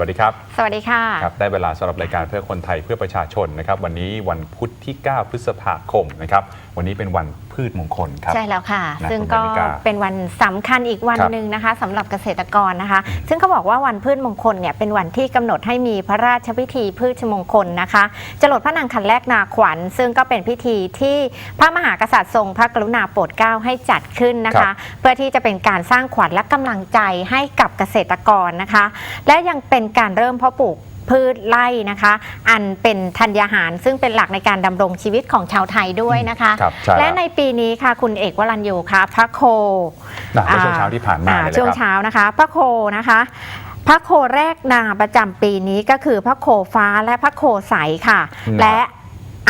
วัสดีครับ สวัสดีค่ะครับได้เวลาสำหรับรายการเพื่อคนไทยเพื่อประชาชนนะครับ วันนี้วันพุธที่ 9 พฤษภาคมนะครับ วันนี้เป็นวัน พืชมงคลครับ ใช่แล้วค่ะ นะซึ่งคุณก็มาริกาเป็นวันสำคัญอีกวันครับหนึ่งนะคะสำหรับเกษตรกรนะคะ ซึ่งเขาบอกว่าวันพืชมงคลเนี่ยเป็นวันที่กำหนดให้มีพระราชพิธีพืชมงคลนะคะจรดพระนางคันแรกนาขวัญ ซึ่งก็เป็นพิธีที่พระมหากษัตริย์ทรงพระกรุณาโปรดเกล้าให้จัดขึ้นนะครัคะ บ เพื่อที่จะเป็นการสร้างขวัญและกำลังใจให้กับเกษตรกรนะคะ และยังเป็นการเริ่มเพาะปลูก พืชไร่นะคะ อันเป็นธัญญาหาร ซึ่งเป็นหลักในการดำรงชีวิตของชาวไทยด้วยนะคะ ครับใช่และแล้วในปีนี้ค่ะคุณเอกวรัญยูค่ะพระโค นะเมื่อช่วงเช้าที่ผ่านมาอ่เลยช่วงนะครับเช้านะคะพระโคนะคะ พระโคแรกนาประจำปีนี้ก็คือพระโคฟ้าและพระโคใสค่ะอืมและ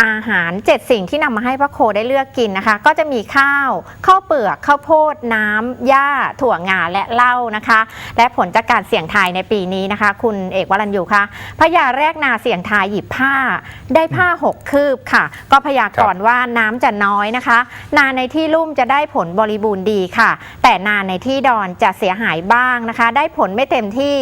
อาหารเจ็ดสิ่งที่นำมาให้พระโคได้เลือกกินนะคะ ก็จะมีข้าวข้าวเปลือกข้าวโพดน้ำหญ้าถั่วงาและเหล้านะคะ และผลจากการเสี่ยงทายในปีนี้นะคะ คุณเอกวรัญยูคะพญาแรกนาเสี่ยงทายหยิบผ้า ได้ผ้าหกคืบค่ะ ก็พยากรณ์ว่าน้ำจะน้อยนะคะ นาในที่ลุ่มจะได้ผลบริบูรณ์ดีค่ะ แต่นาในที่ดอนจะเสียหายบ้างนะคะ ได้ผลไม่เต็มที่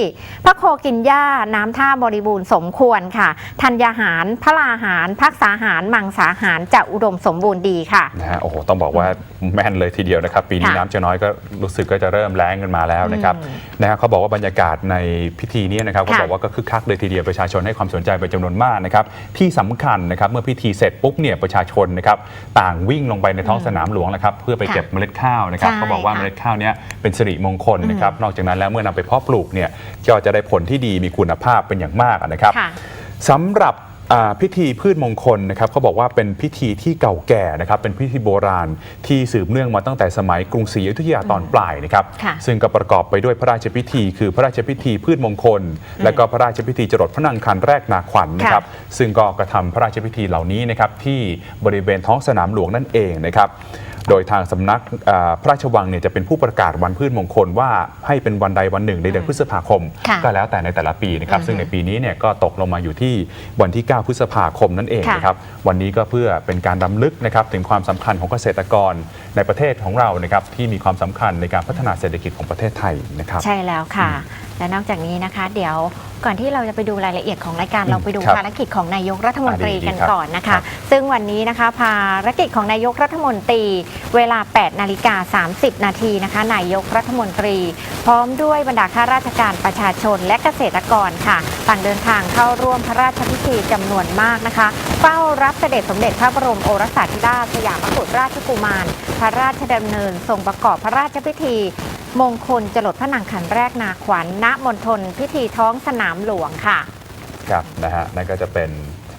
พระโคกินหญ้าน้ำท่าบริบูรณ์สมควรค่ะธัญญาหารพระลาหารพักษาหารมังสาหารจะอุดมสมบูรณ์ดีค่ะนะฮะโอ้โหต้องบอกว่าแม่นเลยทีเดียวนะครับ ปีนี้ค่ะ น้ำจะน้อยก็รู้สึกก็จะเริ่มแรงกันมาแล้วนะครับอืมนะฮะเขาบอกว่าบรรยากาศในพิธีนี้นะครับเขาค่ะบอกว่าก็คึกคักเลยทีเดียวประชาชนให้ความสนใจเป็นจำนวนมากนะครับที่สำคัญนะครับเมื่อพิธีเสร็จปุ๊บเนี่ยประชาชนนะครับต่างวิ่งลงไปในท้องสนามหลวงนะครับเพื่อไปค่ะเก็บเมล็ดข้าวนะครับใช่เขาบอกว่าค่ะ เมล็ดข้าวเนี้ยเป็นสิริมงคลนะครับนอกจากนั้นแล้วเมื่อนำไปเพาะปลูกเนี่ยก็จะได้ผลที่ดีมีคุณภาพเป็นอย่างมากนะครับ ค่ะ สำหรับอ่า พิธีพืชมงคลนะครับเขาบอกว่าเป็นพิธีที่เก่าแก่นะครับเป็นพิธีโบราณที่สืบเนื่องมาตั้งแต่สมัยกรุงศรีอยุธยาตอนปลายนะครับค่ะซึ่งก็ประกอบไปด้วยพระราชพิธี คือพระราชพิธีพืชมงคล และก็พระราชพิธีจรดพระนางคันแรกนาขวัญนะครับซึ่งก็กระทำพระราชพิธีเหล่านี้นะครับที่บริเวณท้องสนามหลวงนั่นเองนะครับ โดยทางสำนักอ่าพระราชวังเนี่ยจะเป็นผู้ประกาศวันพืชมงคลว่าให้เป็นวันใดวันหนึ่งในเดือนพฤษภาคม ค่ะก็แล้วแต่ในแต่ละปีนะครับอือฮึซึ่งในปีนี้เนี่ยก็ตกลงมาอยู่ที่วันที่ 9 พฤษภาคมนั่นเองค่ะ นะครับ วันนี้ก็เพื่อเป็นการรำลึกนะครับถึงความสำคัญของเกษตรกรในประเทศของเรานะครับที่มีความสำคัญในการพัฒนาเศรษฐกิจของประเทศไทยนะครับ ใช่แล้วค่ะ และนอกจากนี้นะคะ เดี๋ยวก่อนที่เราจะไปดูรายละเอียดของรายการอืมเราไปดูครับภารกิจของนายกรัฐมนตรีอ่าดีๆกันครับก่อนนะครัคะ บซึ่งวันนี้นะคะภารกิจของนายกรัฐมนตรีเวลา 8 นาฬิกา 30 นาทีนะคะ นายกรัฐมนตรี พร้อมด้วยบรรดาข้าราชการประชาชนและเกษตรกรค่ะ ต่างเดินทางเข้าร่วมพระราชพิธีจำนวนมากนะคะ เฝ้ารับเสด็จสมเด็จพระบรมโอรสาธิราชสยามกุฎราชกุมาร พระราชดำเนินทรงประกอบพระราชพิธีมงคลจรดพระนางคันแรกนาขวัญณมณฑลพิธีท้องสนามหลวงค่ะ ครับนะฮะนั่นก็จะเป็น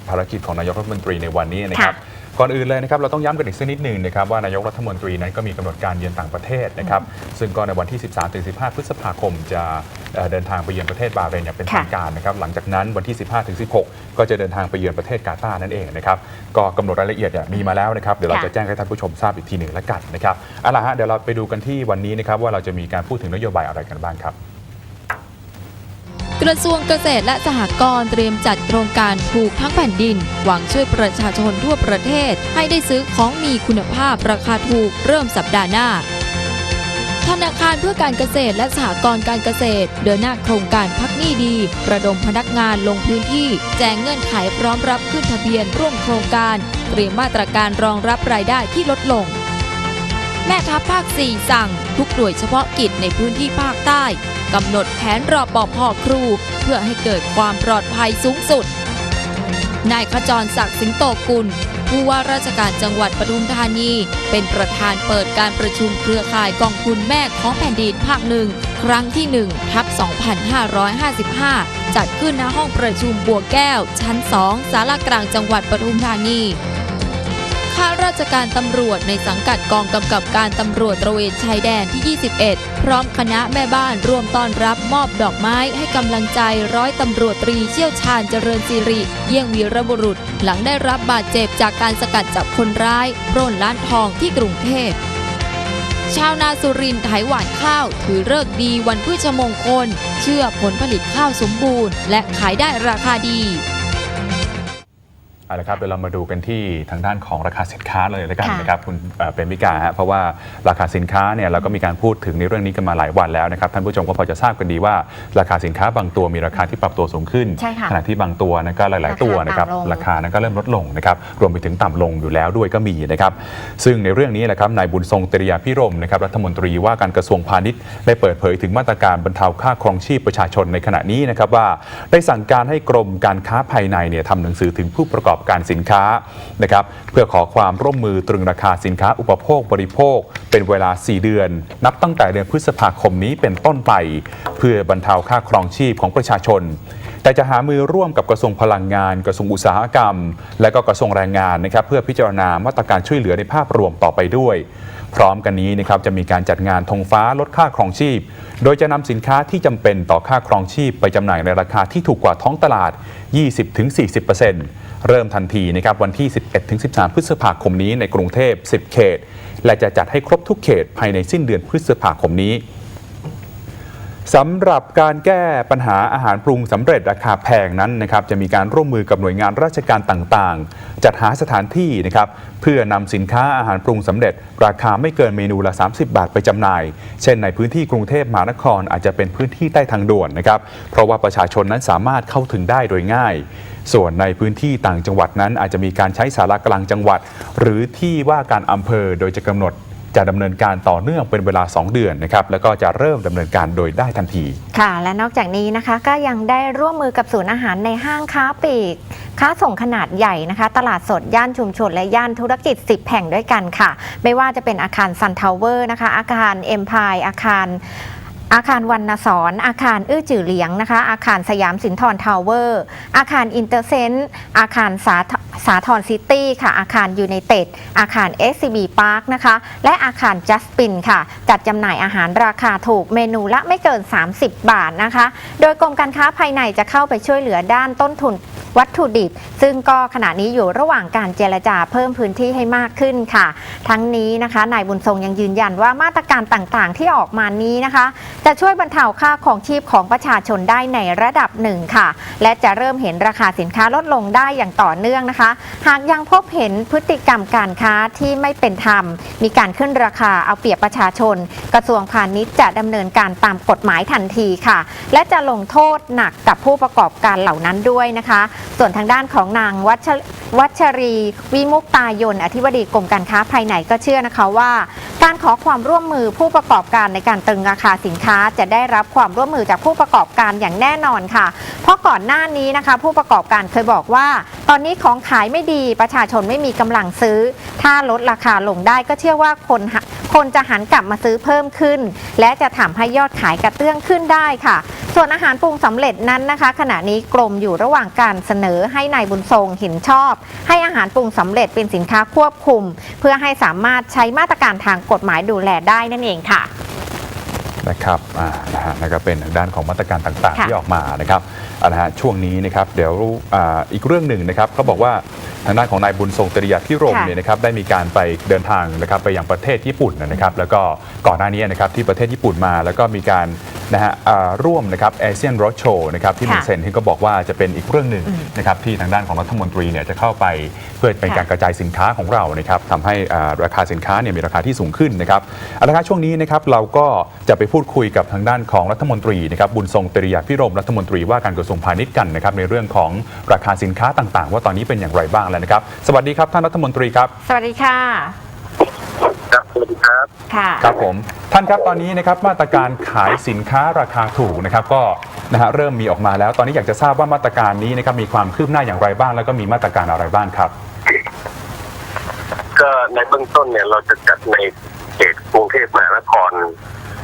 ภารกิจของนายกรัฐมนตรีในวันนี้นะครับ ก่อนอื่นเลยนะครับเราต้องย้ำกันอีกสักนิดหนึ่งนะครับว่านายกรัฐมนตรีนั้นก็มีกำหนดการเยือนต่างประเทศนะครับซึ่งก็ในวันที่ 13-15 พฤษภาคมจะเอ่อเดินทางไปเยือนประเทศบาห์เรนอย่างเป็นค่ะทางการนะครับหลังจากนั้นวันที่ 15-16 ก็จะเดินทางไปเยือนประเทศกาตาร์นั่นเองนะครับก็กำหนดรายละเอียดเนี่ยมีมาแล้วนะครับเดี๋ยวเราค่ะ จะแจ้งให้ท่านผู้ชมทราบอีกทีหนึ่งแล้วกันนะครับเอาล่ะฮะเดี๋ยวเราไปดูกันที่วันนี้นะครับว่าเราจะมีการพูดถึงนโยบายอะไรกันบ้างครับ กระทรวงเกษตรและสหกรณ์เตรียมจัดโครงการถูกทั้งแผ่นดิน หวังช่วยประชาชนทั่วประเทศ ให้ได้ซื้อของมีคุณภาพราคาถูกเริ่มสัปดาห์หน้าธนาคารเพื่อการเกษตรและสหกรณ์การเกษตร เดินหน้าโครงการพักหนี้ดี ระดมพนักงานลงพื้นที่ แจ้งเงื่อนไขพร้อมรับขึ้นทะเบียนร่วมโครงการ เตรียมมาตรการรองรับรายได้ที่ลดลง แม่ทัพภาค 4 สั่ง ทุกหน่วยเฉพาะกิจในพื้นที่ภาคใต้ กำหนดแผนรอปภครู เพื่อให้เกิดความปลอดภัยสูงสุด นายขจรศักดิ์สิงโตกุล ผู้ว่าราชการจังหวัดปทุมธานี เป็นประธานเปิดการประชุมเครือข่ายกองทุนแม่ของแผ่นดินภาคหนึ่งครั้งที่1ทับ2555 จัดขึ้นณห้องประชุมบัวแก้ว ชั้น 2 สารากลางจังหวัดปทุมธานี ข้าราชการตำรวจในสังกัดกองกำกับการตำรวจตระเวนชายแดนที่ 21 พร้อมคณะแม่บ้านร่วมต้อนรับมอบดอกไม้ให้กำลังใจร้อยตำรวจตรีเชี่ยวชาญเจริญสิริ เยี่ยงวีรบุรุษ หลังได้รับบาดเจ็บจากการสกัดจับคนร้ายปล้นร้านทองที่กรุงเทพชาวนาสุรินทร์ไถหวานข้าว ถือเลิกษ์ดีวันพืชมงคล เชื่อผลผลิตข้าวสมบูรณ์ และขายได้ราคาดี เอาละครับเดี๋ยวเรามาดูกันที่ทางด้านของราคาสินค้าเลยแล้วกันค่ะนะครับคุณเอ่อเป็นมิกาฮะเพราะว่าราคาสินค้าเนี่ยเราก็มีการพูดถึงในเรื่องนี้กันมาหลายวันแล้วนะครับท่านผู้ชมก็พอจะทราบกันดีว่า ราคาสินค้าบางตัวมีราคาที่ปรับตัวสูงขึ้น ใช่ค่ะขณะที่บางตัวนะก็หลาย ๆ ตัวนะครับราคาต่ำลง ราคานั้นก็เริ่มลดลงนะครับรวมไปถึงต่ำลงอยู่แล้วด้วยก็มีนะครับซึ่งในเรื่องนี้แหละครับนายบุญทรงเตรียพิรมนะครับรัฐมนตรีว่าการกระทรวงพาณิชย์ได้เปิดเผยถึงมาตรการบรรเทาค่าครองชีพประชาชนในขณะนี้นะครับว่าได้สั่งการให้กรมการค้าภายในเนี่ยทำหนังสือถึงผู้ประกอบการสินค้านะครับเพื่อขอความร่วมมือตรึงราคาสินค้าอุปโภคบริโภค เป็นเวลา 4 เดือน นับตั้งแต่เดือนพฤษภาคมนี้เป็นต้นไป เพื่อบรรเทาค่าครองชีพของประชาชน แต่จะหามือร่วมกับกระทรวงพลังงาน กระทรวงอุตสาหกรรม และก็กระทรวงแรงงานนะครับเพื่อพิจารณามาตรการช่วยเหลือในภาพรวมต่อไปด้วย พร้อมกันนี้นะครับจะมีการจัดงานธงฟ้าลดค่าครองชีพ โดยจะนำสินค้าที่จำเป็นต่อค่าครองชีพ ไปจำหน่ายในราคาที่ถูกกว่าท้องตลาด 20-40%เริ่มทันทีนะครับวันที่ 11-13 พฤษภาคมนี้ในกรุงเทพ 10 เขต และจะจัดให้ครบทุกเขตภายในสิ้นเดือนพฤษภาคมนี้ สำหรับการแก้ปัญหาอาหารปรุงสำเร็จราคาแพงนั้นนะครับจะมีการร่วมมือกับหน่วยงานราชการต่างๆ จัดหาสถานที่นะครับเพื่อนำสินค้าอาหารปรุงสำเร็จ ราคาไม่เกินเมนูละ 30 บาทไปจำหน่าย เช่นในพื้นที่กรุงเทพมหานครอาจจะเป็นพื้นที่ใต้ทางด่วนนะครับเพราะว่าประชาชนนั้นสามารถเข้าถึงได้โดยง่าย ส่วนในพื้นที่ต่างจังหวัดนั้นอาจจะมีการใช้สารกลางจังหวัด หรือที่ว่าการอำเภอโดยจะกำหนด จะดำเนินการต่อเนื่องเป็นเวลา 2 เดือนนะครับแล้วก็จะเริ่มดำเนินการโดยได้ทันที ค่ะ และนอกจากนี้นะคะก็ยังได้ร่วมมือกับศูนย์อาหารในห้างค้าปลีก ค้าส่งขนาดใหญ่นะคะ ตลาดสดย่านชุมชนและย่านธุรกิจ 10 แห่งด้วยกันค่ะ ไม่ว่าจะเป็นอาคารซันทาวเวอร์นะคะ อาคารเอ็มพายอาคาร อาคารวันนสอนอาคารอื้อจื่อเหลียงนะคะ อาคารสยามสินทรทาวเวอร์ อาคารอินเตอร์เซนต์ อาคารสาสาทรซิตี้ค่ะ อาคารยูไนเต็ด อาคาร SCB Park นะคะ และอาคารจัสปินค่ะ จัดจำหน่ายอาหารราคาถูกเมนูละไม่เกิน 30 บาทนะคะ โดยกรมการค้าภายในจะเข้าไปช่วยเหลือด้านต้นทุน วัตถุดิบ ซึ่งก็ขณะนี้อยู่ระหว่างการเจรจาเพิ่มพื้นที่ให้มากขึ้นค่ะ ทั้งนี้นะคะนายบุญทรงยังยืนยันว่ามาตรการต่างๆ ที่ออกมานี้นะคะ จะช่วยบรรเทาค่าของชีพของประชาชนได้ในระดับหนึ่งค่ะ และจะเริ่มเห็นราคาสินค้าลดลงได้อย่างต่อเนื่องนะคะ หากยังพบเห็นพฤติกรรมการค้าที่ไม่เป็นธรรม มีการขึ้นราคาเอาเปรียบประชาชน กระทรวงพาณิชย์จะดำเนินการตามกฎหมายทันทีค่ะ และจะลงโทษหนักกับผู้ประกอบการเหล่านั้นด้วยนะคะ ส่วนทางด้านของนางวัชวัชรี วิมุกตายน อธิบดีกรมการค้าภายในก็เชื่อนะคะว่า การขอความร่วมมือผู้ประกอบการในการตึงราคาสินค้า จะได้รับความร่วมมือจากผู้ประกอบการอย่างแน่นอนค่ะ เพราะก่อนหน้านี้นะคะ ผู้ประกอบการเคยบอกว่า ตอนนี้ของขายไม่ดีประชาชนไม่มีกำลังซื้อ ถ้าลดราคาลงได้ก็เชื่อว่าคนห คนจะหันกลับมาซื้อเพิ่มขึ้น และจะทำให้ยอดขายกระเตื้องขึ้นได้ค่ะ ส่วนอาหารปรุงสำเร็จนั้นนะคะ ขณะนี้กรมอยู่ระหว่างการเสนอให้นายบุญทรงเห็นชอบ ให้อาหารปรุงสำเร็จเป็นสินค้าควบคุม เพื่อให้สามารถใช้มาตรการทางกฎหมายดูแลได้นั่นเองค่ะ นะครับอ่านะฮะนั่นก็เป็นทางด้านของมาตรการต่างๆ ค่ะ ที่ออกมานะครับอ่านะฮะช่วงนี้นะครับเดี๋ยวอ่าอีกเรื่องหนึ่งนะครับเขาบอกว่าทางด้านของนายบุญทรงตริยาพิรมค่ะ เนี่ยนะครับได้มีการไปเดินทางนะครับไปยังประเทศญี่ปุ่นนะครับ แล้วก็ก่อนหน้านี้นะครับที่ประเทศญี่ปุ่นมา แล้วก็มีการ นะฮะอ่าร่วมนะครับเอเชียนรถโชว์นะครับที่เมืองค่ะเซนที่ก็บอกว่าจะเป็นอีกเรื่องหนึ่งอืมนะครับที่ทางด้านของรัฐมนตรีเนี่ยจะเข้าไปเพื่อเป็นค่ะ การกระจายสินค้าของเรานะครับทำให้อ่าราคาสินค้าเนี่ยมีราคาที่สูงขึ้นนะครับเอาละครับช่วงนี้นะครับเราก็จะไปพูดคุยกับทางด้านของรัฐมนตรีนะครับบุญทรงตริยาพิรมรัฐมนตรีว่าการกระทรวงพาณิชย์กันนะครับในเรื่องของราคาสินค้าต่างๆ ว่าตอนนี้เป็นอย่างไรบ้างแล้วนะครับ สวัสดีครับท่านรัฐมนตรีครับ สวัสดีค่ะ ครับสวัสดีครับ ค่ะ ครับผมท่านครับตอนนี้นะครับมาตรการขายสินค้าราคาถูกนะครับก็นะฮะเริ่มมีออกมาแล้ว ตอนนี้อยากจะทราบว่ามาตรการนี้นะครับมีความคืบหน้าอย่างไรบ้าง แล้วก็มีมาตรการอะไรบ้างครับ ก็ในเบื้องต้นเนี่ยเราจะจัดในเขตกรุงเทพมหานคร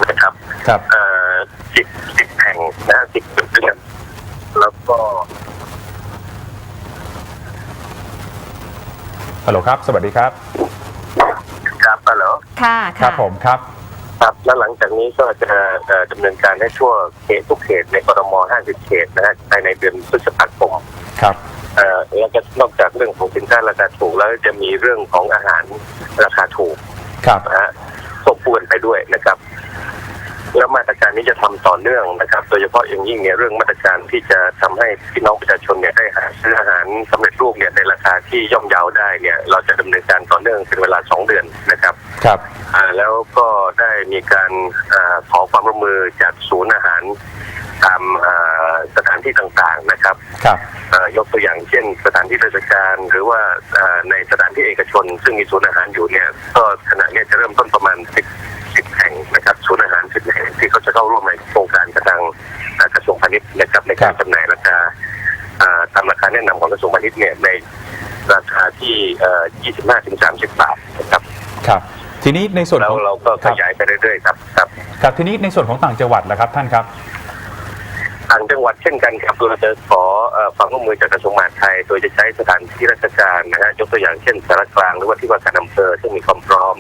นะครับครับ เอ่อสิบสิบแห่งนะสิบจุดด้วยกันแล้วก็ฮัลโหลครับ สวัสดีครับครับ ฮัลโหลค่ะครับผมครับ ครับแล้วหลังจากนี้ก็จะเอ่อดำเนินการให้ทั่วเขตทุกเขตในกรม50 เขตนะฮะภายในเดือนพฤษภาคมครับ เอ่อแล้วก็นอกจากเรื่องของสินค้าราคาถูกแล้วจะมีเรื่องของอาหารราคาถูกครับ นะฮะควบคู่กันไปด้วยนะครับ แล้วมาตรการนี้จะทำต่อเนื่องนะครับ โดยเฉพาะอย่างยิ่งเนี่ยเรื่องมาตรการที่จะทำให้พี่น้องประชาชนเนี่ยได้หาซื้ออาหารสำเร็จรูปเนี่ยในราคาที่ย่อมเยาได้เนี่ยเราจะดำเนินการต่อเนื่องเป็นเวลาสองเดือนนะครับครับอ่าแล้วก็ได้มีการอาขอความร่วมมือจากศูนย์อาหารตามอ่าสถานที่ต่างๆนะครับครับอ่ายกตัวอย่างเช่น สถานที่ราชการ หรือว่าอ่าในสถานที่เอกชน ซึ่งมีศูนย์อาหารอยู่เนี่ยก็ขณะเนี้ยจะเริ่มต้นประมาณ10 10แห่งนะครับศูนย์อาหาร 10แห่งที่เขาจะเข้าร่วมในโครงการกระทางอ่ากระทรวงพาณิชย์นะครับในการครับจำหน่ายราคาอ่าตามราคาแนะนำของกระทรวงพาณิชย์เนี่ยในราคาที่เอ่อ25-30 บาทนะครับครับ ทีนี้ในส่วนแล้ขวองเราก็คขรับยายไปเรื่อยๆครับครับครับทีนี้ในส่วนของต่างจังหวัดล่ะครับท่านครับต่างจังหวัดเช่นกันครับเราจะขอเอ่อความร่วมมือจากกระทรวงมหาดไทย โดยจะใช้สถานที่ราชการนะฮะยกตัวอย่างเช่นสารกลางหรือว่าที่ว่าการอำเภอซึ่งมีความพร้อม